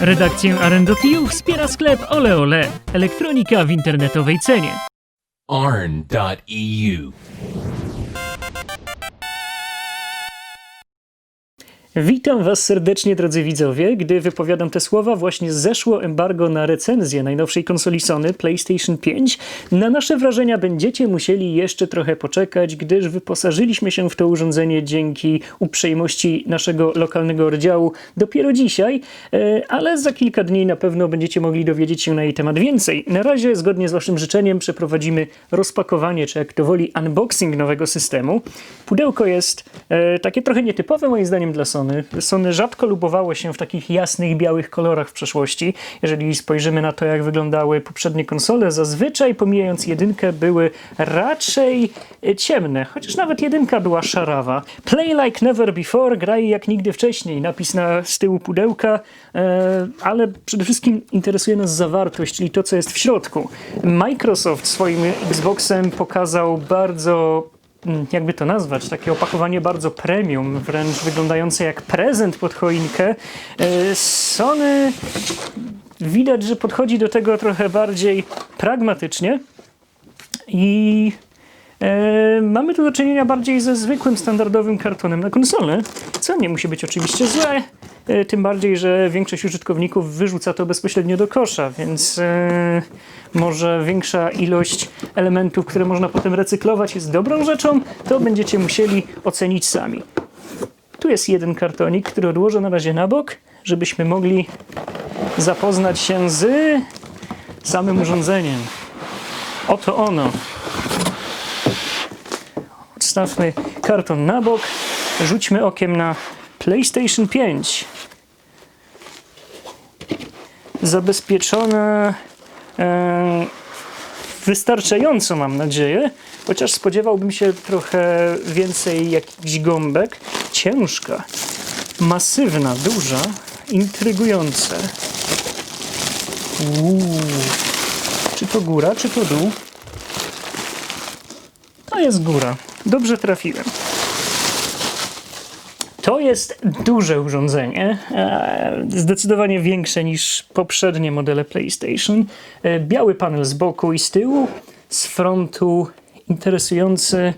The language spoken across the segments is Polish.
Redakcję Arendotiu wspiera sklep Ole Ole. Elektronika w internetowej cenie. arn.eu. Witam Was serdecznie, drodzy widzowie. Gdy wypowiadam te słowa, właśnie zeszło embargo na recenzję najnowszej konsoli Sony PlayStation 5. Na nasze wrażenia będziecie musieli jeszcze trochę poczekać, gdyż wyposażyliśmy się w to urządzenie dzięki uprzejmości naszego lokalnego oddziału dopiero dzisiaj, e, ale za kilka dni na pewno będziecie mogli dowiedzieć się na jej temat więcej. Na razie, zgodnie z Waszym życzeniem, przeprowadzimy rozpakowanie, czy jak to woli, unboxing nowego systemu. Pudełko jest e, takie trochę nietypowe moim zdaniem dla Sony. Sony rzadko lubowało się w takich jasnych, białych kolorach w przeszłości. Jeżeli spojrzymy na to, jak wyglądały poprzednie konsole, zazwyczaj pomijając jedynkę były raczej e, ciemne, chociaż nawet jedynka była szarawa. Play like never before, graj jak nigdy wcześniej, napis na z tyłu pudełka, e, ale przede wszystkim interesuje nas zawartość, czyli to, co jest w środku. Microsoft swoim Xboxem pokazał bardzo jakby to nazwać, takie opakowanie bardzo premium, wręcz wyglądające jak prezent pod choinkę. E, Sony widać, że podchodzi do tego trochę bardziej pragmatycznie i e, mamy tu do czynienia bardziej ze zwykłym, standardowym kartonem na konsolę, co nie musi być oczywiście złe. E, Tym bardziej, że większość użytkowników wyrzuca to bezpośrednio do kosza, więc e, może większa ilość elementów, które można potem recyklować, jest dobrą rzeczą, to będziecie musieli ocenić sami. Tu jest jeden kartonik, który odłożę na razie na bok, żebyśmy mogli zapoznać się z samym urządzeniem. Oto ono. Odstawmy karton na bok, rzućmy okiem na PlayStation 5. Zabezpieczone e, wystarczająco, mam nadzieję, chociaż spodziewałbym się trochę więcej jakichś gąbek. Ciężka, masywna, duża, intrygujące. Uuu. Czy to góra, czy to dół? To jest góra. Dobrze trafiłem. To jest duże urządzenie, e, zdecydowanie większe niż poprzednie modele PlayStation. E, Biały panel z boku i z tyłu, z frontu interesujący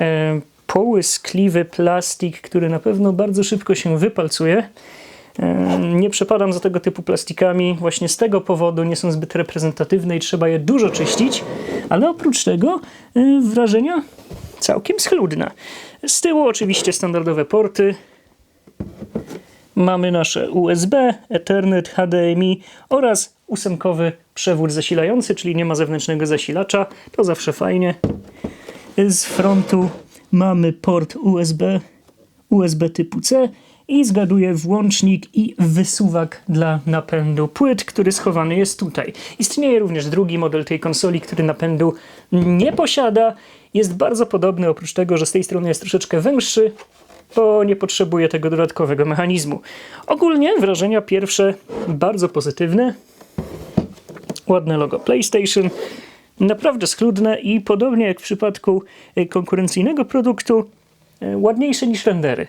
e, połyskliwy plastik, który na pewno bardzo szybko się wypalcuje. Nie przepadam za tego typu plastikami, właśnie z tego powodu nie są zbyt reprezentatywne i trzeba je dużo czyścić, ale oprócz tego wrażenia całkiem schludne. Z tyłu oczywiście standardowe porty. Mamy nasze USB, Ethernet, HDMI oraz ósemkowy przewód zasilający, czyli nie ma zewnętrznego zasilacza. To zawsze fajnie. Z frontu mamy port USB, USB typu C i zgaduję włącznik i wysuwak dla napędu płyt, który schowany jest tutaj. Istnieje również drugi model tej konsoli, który napędu nie posiada. Jest bardzo podobny, oprócz tego, że z tej strony jest troszeczkę węższy, bo nie potrzebuje tego dodatkowego mechanizmu. Ogólnie wrażenia pierwsze bardzo pozytywne. Ładne logo PlayStation. Naprawdę schludne i podobnie jak w przypadku e, konkurencyjnego produktu, e, ładniejsze niż rendery.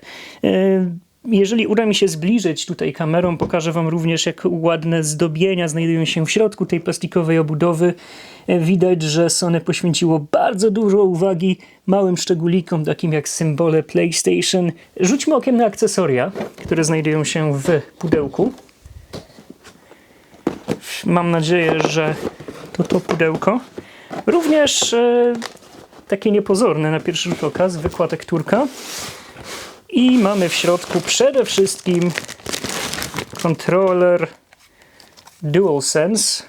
Jeżeli uda mi się zbliżyć tutaj kamerą, pokażę Wam również, jak ładne zdobienia znajdują się w środku tej plastikowej obudowy. E, Widać, że Sony poświęciło bardzo dużo uwagi małym szczególikom, takim jak symbole PlayStation. Rzućmy okiem na akcesoria, które znajdują się w pudełku. Mam nadzieję, że to to pudełko. Również e, takie niepozorne na pierwszy rzut oka, zwykła tekturka. I mamy w środku przede wszystkim kontroler DualSense.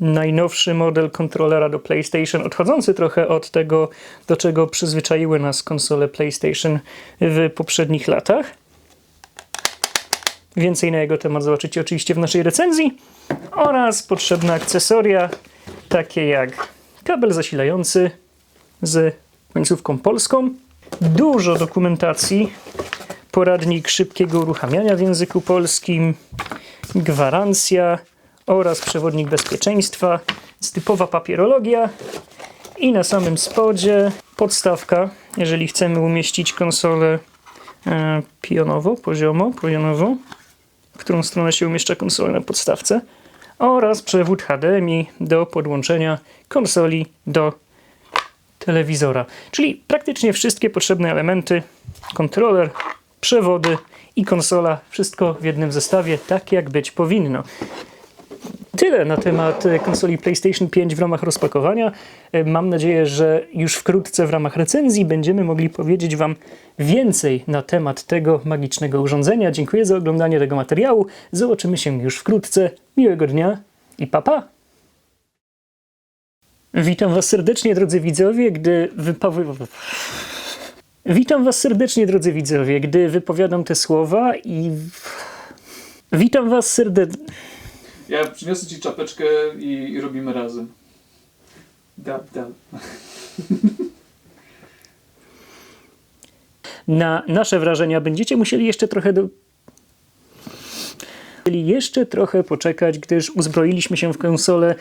Najnowszy model kontrolera do PlayStation, odchodzący trochę od tego, do czego przyzwyczaiły nas konsole PlayStation w poprzednich latach. Więcej na jego temat zobaczycie oczywiście w naszej recenzji. Oraz potrzebne akcesoria, takie jak kabel zasilający z końcówką polską, dużo dokumentacji, poradnik szybkiego uruchamiania w języku polskim, gwarancja. Oraz przewodnik bezpieczeństwa, typowa papierologia. I na samym spodzie podstawka, jeżeli chcemy umieścić konsolę e, pionowo, poziomo, pionowo. w którą stronę się umieszcza konsola na podstawce oraz przewód HDMI do podłączenia konsoli do telewizora. Czyli praktycznie wszystkie potrzebne elementy, kontroler, przewody i konsola, wszystko w jednym zestawie, tak jak być powinno. Tyle na temat e, konsoli PlayStation 5 w ramach rozpakowania. E, Mam nadzieję, że już wkrótce w ramach recenzji będziemy mogli powiedzieć Wam więcej na temat tego magicznego urządzenia. Dziękuję za oglądanie tego materiału. Zobaczymy się już wkrótce. Miłego dnia i papa! Pa. Witam Was serdecznie, drodzy widzowie, gdy wypowie... Witam Was serdecznie, drodzy widzowie, gdy wypowiadam te słowa i... Witam Was serdecznie... Ja przyniosę ci czapeczkę i, i robimy razem. Dab, dab. na nasze wrażenia będziecie musieli jeszcze trochę do... Musieli jeszcze trochę poczekać, gdyż uzbroiliśmy się w konsolę